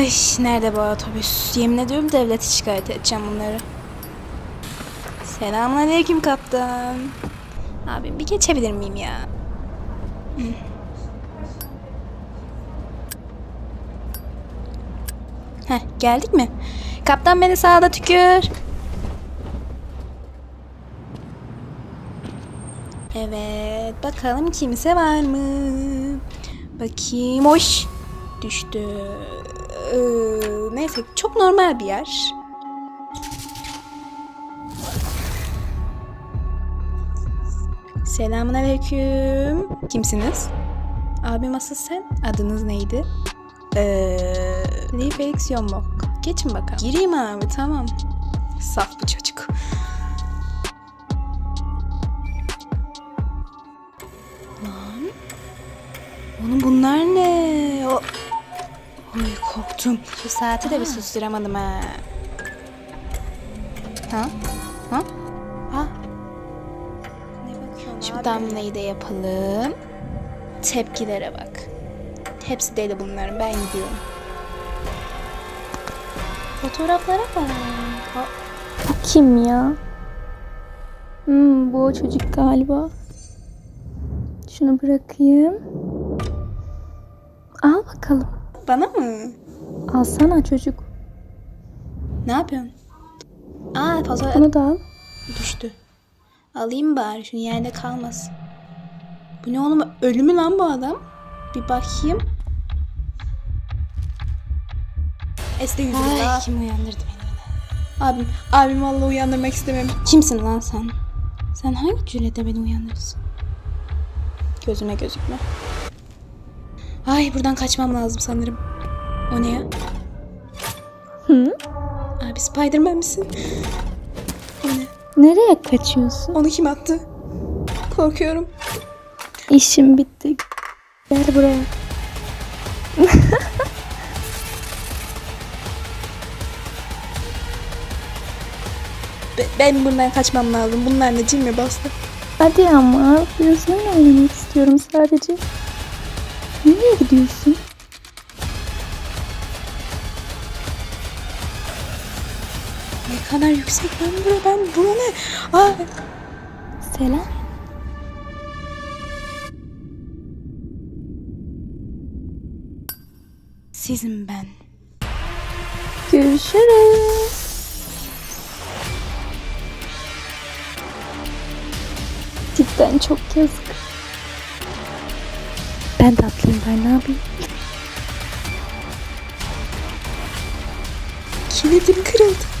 Ay nerede bu otobüs? Yemin ediyorum devleti şikayet edeceğim bunları. Selamünaleyküm kaptan. Abi bir geçebilir miyim ya? Hı. Heh geldik mi? Kaptan beni sağda tükür. Evet bakalım kimse var mı? Bakayım hoş. Düştü. Ee, neyse çok normal bir yer. Selamünaleyküm. Kimsiniz? Abim asıl sen. Adınız neydi? Eee... Lee Felix Yombok. Geçin bakalım. Gireyim abi tamam. Saf bu çocuk. Lan. Oğlum bunlar ne? O... Korktum. Şu saati de bir susturamadım ha. Ha? Ha? Ha? Ne bakıyorsun Şu damlayı da yapalım. Tepkilere bak. Hepsi deli bunların. Ben gidiyorum. Fotoğraflara bak. Ha, Bu kim ya? Hmm, bu o çocuk galiba. Şunu bırakayım. Al bakalım. Bana mı? Alsana çocuk. Ne yapıyorsun? Aa fotoğraf Bunu da al. düştü. Alayım bari şunu yerde kalmasın. Bu ne oğlum? Ölü mü lan bu adam? Bir bakayım. Este yüzünden. Ay kim uyandırdı beni yine? Abim, abim vallahi uyandırmak istemem. Kimsin lan sen? Sen hangi cüretle beni uyandırırsın? Gözüme gözükme. Ay buradan kaçmam lazım sanırım. O ne ya? Hı? Abi Spiderman misin? O ne? Nereye kaçıyorsun? Onu kim attı? Korkuyorum. İşim bitti. Gel buraya. Be- ben bundan kaçmam lazım. Bunlar ne cin mi bastı? Hadi ama biraz oyun oynamak istiyorum sadece. Nereye gidiyorsun? Ne kadar yüksek. Ben bu ne? Aa, Selam. sizin ben. Görüşürüz. Cidden çok yazık. Ben de atlayayım ben ne yapayım? Kilidim kırıldı.